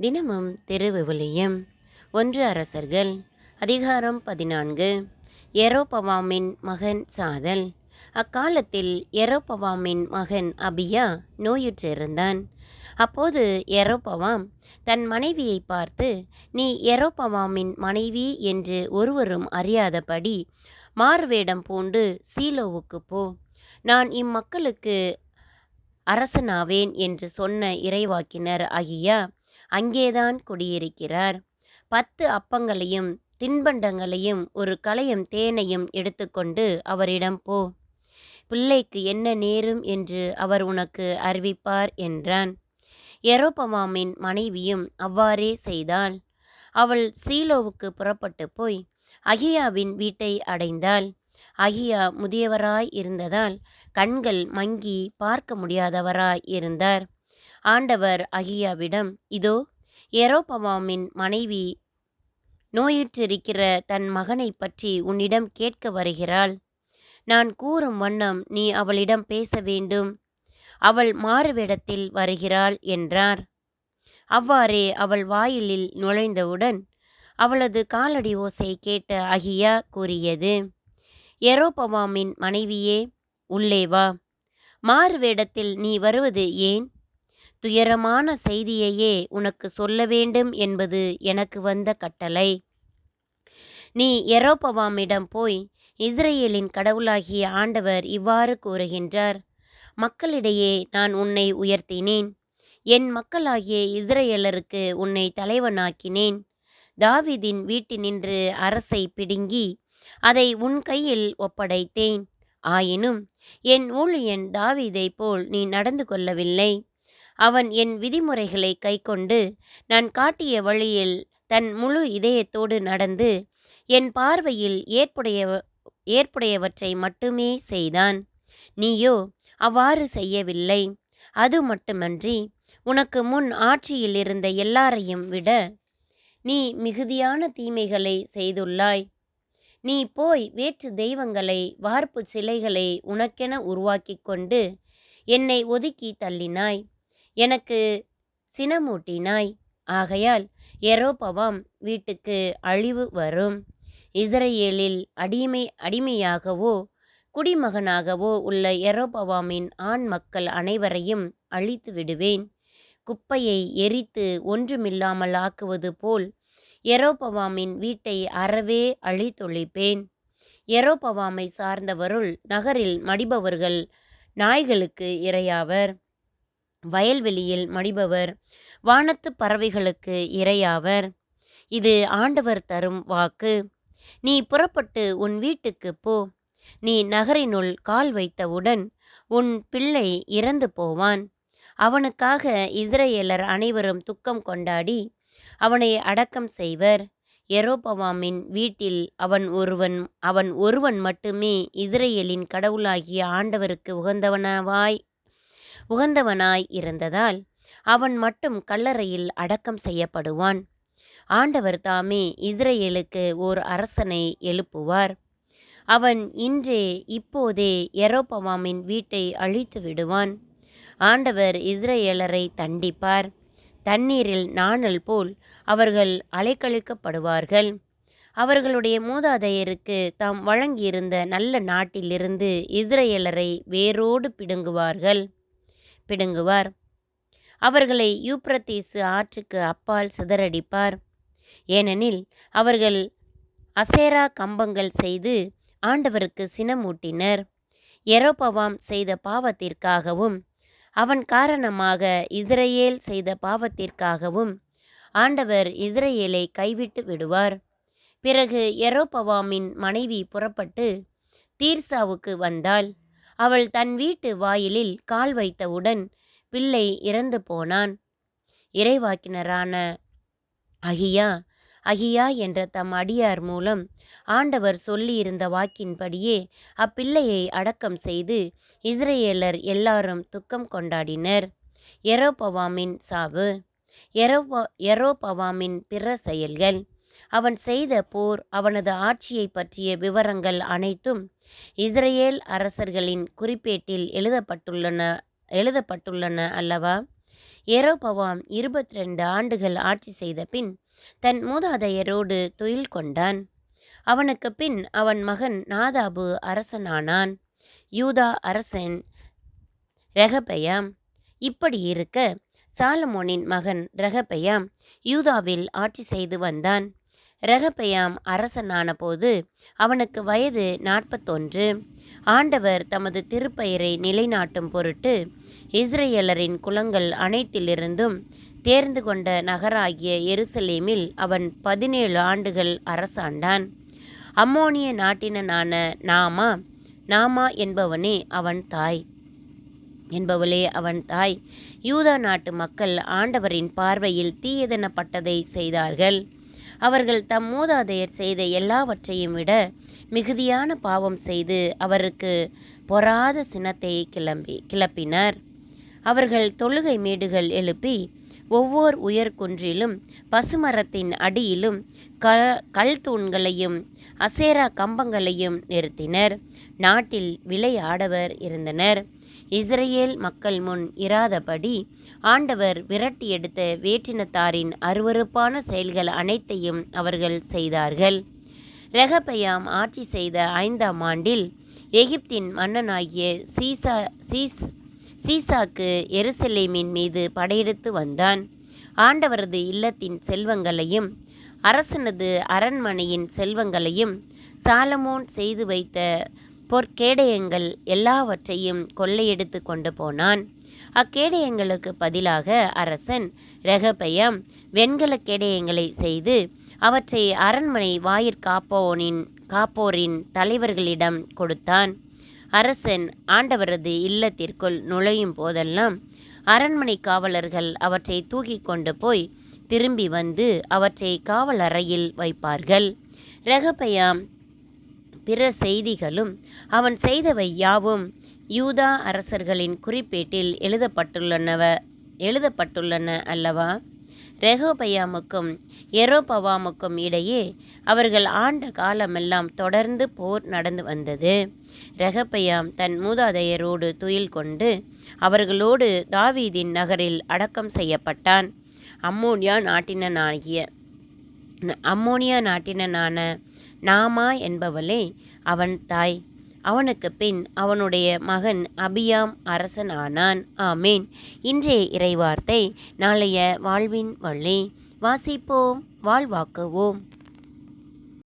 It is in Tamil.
தினமும் திருவிவிலியம் ஒன்று அரசர்கள். அதிகாரம் பதினான்கு. எரோபவாமின் மகன் சாதல். அக்காலத்தில் எரோபவாமின் மகன் அபியா நோயுற்றிருந்தான். அப்போது எரோபவாம் தன் மனைவியை பார்த்து நீ எரோபவாமின் மனைவி என்று ஒருவரும் அறியாதபடி மாறுவேடம் பூண்டு சீலோவுக்கு போ. நான் இம்மக்களுக்கு அரசனாவேன் என்று சொன்ன இறைவாக்கினர் அகியா அங்கேதான் குடியிருக்கிறார். பத்து அப்பங்களையும் தின்பண்டங்களையும் ஒரு களையம் தேனையும் எடுத்துக்கொண்டு அவரிடம் போ. பிள்ளைக்கு என்ன நேரும் என்று அவர் உனக்கு அறிவிப்பார் என்றான். எரோபமாமின் மனைவியும் அவ்வாறே செய்தாள். அவள் சீலோவுக்கு புறப்பட்டு போய் அகியாவின் வீட்டை அடைந்தாள். அகியா முதியவராய் இருந்ததால் கண்கள் மங்கி பார்க்க முடியாதவராய் இருந்தார். ஆண்டவர் அகியாவிடம் இதோ எரோபவாமின் மனைவி நோயுற்றிருக்கிற தன் மகனை பற்றி உன்னிடம் கேட்க வருகிறாள். நான் கூறும் வண்ணம் நீ அவளிடம் பேச வேண்டும். அவள் மாறுவேடத்தில் வருகிறாள் என்றார். அவ்வாறே அவள் வாயிலில் நுழைந்தவுடன் அவளது காலடி ஓசை கேட்ட அகியா கூறியது எரோபவாமின் மனைவியே உள்ளே வா. மாறுவேடத்தில் நீ வருவது ஏன்? துயரமான செய்தியையே உனக்கு சொல்ல வேண்டும் என்பது எனக்கு வந்த கட்டளை. நீ எரோபவாமிடம் போய் இஸ்ரேலின் கடவுளாகிய ஆண்டவர் இவ்வாறு கூறுகின்றார் மக்களிடையே நான் உன்னை உயர்த்தினேன் என் மக்களாகிய இஸ்ரேலருக்கு உன்னை தலைவனாக்கினேன். தாவிதின் வீட்டினின்று அரசை பிடுங்கி அதை உன் கையில் ஒப்படைத்தேன். ஆயினும் என் ஊழியன் தாவிதை போல் நீ நடந்து கொள்ளவில்லை. அவன் என் விதிமுறைகளை கைக்கொண்டு நான் காட்டிய வழியில் தன் முழு இதயத்தோடு நடந்து என் பார்வையில் ஏற்புடைய ஏற்புடையவற்றை மட்டுமே செய்தான். நீயோ அவ்வாறு செய்யவில்லை. அது மட்டுமன்றி உனக்கு முன் ஆட்சியில் இருந்த எல்லாரையும் விட நீ மிகுதியான தீமைகளை செய்துள்ளாய். நீ போய் வேற்று தெய்வங்களை வார்ப்பு சிலைகளை உனக்கென உருவாக்கி கொண்டு என்னை ஒதுக்கி தள்ளினாய். எனக்கு சினமூட்டினாய். ஆகையால் எரோபவாம் வீட்டுக்கு அழிவு வரும். இஸ்ரேலில் அடிமை அடிமையாகவோ குடிமகனாகவோ உள்ள எரோபவாமின் ஆண் மக்கள் அனைவரையும் அழித்து விடுவேன். குப்பையை எரித்து ஒன்றுமில்லாமல் ஆக்குவது போல் எரோபவாமின் வீட்டை அறவே அழித்தொழிப்பேன். எரோபவாமை சார்ந்தவருள் நகரில் மடிபவர்கள் நாய்களுக்கு இரையாவர். வயல்வெளியில் மடிபவர் வானத்து பறவைகளுக்கு இரையாவர். இது ஆண்டவர் தரும் வாக்கு. நீ புறப்பட்டு உன் வீட்டுக்கு போ. நீ நகரினுள் கால் வைத்தவுடன் உன் பிள்ளை இறந்து போவான். அவனுக்காக இஸ்ரேலர் அனைவரும் துக்கம் கொண்டாடி அவனை அடக்கம் செய்வர். எரோபவாமின் வீட்டில் அவன் ஒருவன் அவன் ஒருவன் மட்டுமே இஸ்ரேலின் கடவுளாகிய ஆண்டவருக்கு உகந்தவனவாய். உகந்தவனாய் இருந்ததால் அவன் மட்டும் கல்லறையில் அடக்கம் செய்யப்படுவான். ஆண்டவர் தாமே இஸ்ரேலுக்கு ஓர் அரசனை எழுப்புவார். அவன் இன்றே இப்போதே எரோபவாமின் வீட்டை அழித்து விடுவான். ஆண்டவர் இஸ்ரேலரை தண்டிப்பார். தண்ணீரில் நாணல் போல் அவர்கள் அலைக்கழிக்கப்படுவார்கள். அவர்களுடைய மூதாதையருக்கு தாம் வழங்கியிருந்த நல்ல நாட்டிலிருந்து இஸ்ரேலரை வேரோடு பிடுங்குவார்கள். பிடுங்குவார். அவர்களை யூப்ரத்தீசு ஆற்றுக்கு அப்பால் சிதறடிப்பார். ஏனெனில் அவர்கள் அசேரா கம்பங்கள் செய்து ஆண்டவருக்கு சினமூட்டினர். எரோபவாம் செய்த பாவத்திற்காகவும் அவன் காரணமாக இஸ்ரேல் செய்த பாவத்திற்காகவும் ஆண்டவர் இஸ்ரேலை கைவிட்டு விடுவார். பிறகு எரோபவாமின் மனைவி புறப்பட்டு தீர்சாவுக்கு வந்தாள். அவள் தன் வீட்டு வாயிலில் கால் வைத்தவுடன் பிள்ளை இறந்து போனான். இறைவாக்கினரான அகியா அகியா என்ற தம் அடியார் மூலம் ஆண்டவர் சொல்லியிருந்த வாக்கின்படியே அப்பிள்ளையை அடக்கம் செய்து இஸ்ரேலர் எல்லாரும் துக்கம் கொண்டாடினர். எரோபவாமின் சாவு. எரோபா எரோபவாமின் பிற செயல்கள். அவன் செய்த போர் அவனது ஆட்சியை பற்றிய விவரங்கள் அனைத்தும் இஸ்ரேல் அரசர்களின் குறிப்பேட்டில் எழுதப்பட்டுள்ளன எழுதப்பட்டுள்ளன அல்லவா? எரோபவாம் இருபத்தி ரெண்டு ஆண்டுகள் ஆட்சி செய்த பின் தன் மூதாதையரோடு தொழில் கொண்டான். அவனுக்கு பின் அவன் மகன் நாதாபு அரசனானான். யூதா அரசன் ரெகபெயாம். இப்படி இருக்க சாலமோனின் மகன் ரெகபெயாம் யூதாவில் ஆட்சி செய்து வந்தான். ரெகபெயாம் அரசனான போது அவனுக்கு வயது நாற்பத்தொன்று. ஆண்டவர் தமது திருப்பெயரை நிலைநாட்டும் பொருட்டு இஸ்ரேலரின் குலங்கள் அனைத்திலிருந்தும் தேர்ந்து கொண்ட நகராகிய எருசலேமில் அவன் பதினேழு ஆண்டுகள் அரசாண்டான். அம்மோனிய நாட்டினனான நாமா நாமா என்பவனே அவன் தாய். என்பவளே அவன் தாய். யூதா நாட்டு மக்கள் ஆண்டவரின் பார்வையில் தீயதெனப்பட்டதை செய்தார்கள். அவர்கள் தம் மூதாதையர் செய்த எல்லாவற்றையும் விட மிகுதியான பாவம் செய்து அவருக்கு பொறாத சினத்தை கிளம்பி கிளப்பினர். அவர்கள் தொழுகை மேடுகள் எழுப்பி ஒவ்வொரு உயர்குன்றிலும் பசுமரத்தின் அடியிலும் க கல் தூண்களையும் அசேரா கம்பங்களையும் நிறுத்தினர். நாட்டில் விளையாடவர் இருந்தனர். இஸ்ரேல் மக்கள் முன் இராதபடி ஆண்டவர் விரட்டி எடுத்த வேற்றினத்தாரின் அருவருப்பான செயல்கள் அனைத்தையும் அவர்கள் செய்தார்கள். ரெகபயாம் ஆட்சி செய்த ஐந்தாம் ஆண்டில் எகிப்தின் மன்னனாகிய சீசா சீஸ் சீசாக்கு எருசலேமின் மீது படையெடுத்து வந்தான். ஆண்டவரது இல்லத்தின் செல்வங்களையும் அரசனது அரண்மனையின் செல்வங்களையும் சாலமோன் செய்து வைத்த பொற்கேடயங்கள் எல்லாவற்றையும் கொள்ளையெடுத்து கொண்டு போனான். அக்கேடயங்களுக்கு பதிலாக அரசன் ரகபயம் வெண்கல கேடயங்களை செய்து அவற்றை அரண்மனை வாயிற்காப்போனின் காப்போரின் தலைவர்களிடம் கொடுத்தான். அரசன் ஆண்டவரது இல்லத்திற்குள் நுழையும் போதெல்லாம் அரண்மனை காவலர்கள் அவற்றை தூக்கி கொண்டு போய் திரும்பி வந்து அவற்றை காவல் அறையில் வைப்பார்கள். ரகபயாம் பிற செய்திகளும் அவன் செய்தவை யாவும் யூதா அரசர்களின் குறிப்பேட்டில் எழுதப்பட்டுள்ளனவ எழுதப்பட்டுள்ளன அல்லவா? ரெகோபயாமுக்கும் எரோபவாமுக்கும் இடையே அவர்கள் ஆண்ட காலமெல்லாம் தொடர்ந்து போர் நடந்து வந்தது. ரெகபயாம் தன் மூதாதையரோடு துயில் கொண்டு அவர்களோடு தாவீதின் நகரில் அடக்கம் செய்யப்பட்டான். அம்மோனியா நாட்டினனாகிய அம்மோனியா நாட்டினனான நாமா என்பவளே அவன் தாய். அவனுக்கு பின் அவனுடைய மகன் அபியாம் அரசன் ஆனான் ஆமேன். இன்றைய இறைவார்த்தை நாளைய வாழ்வின் வழி வாசிப்போம் வாழ்வாக்குவோம்.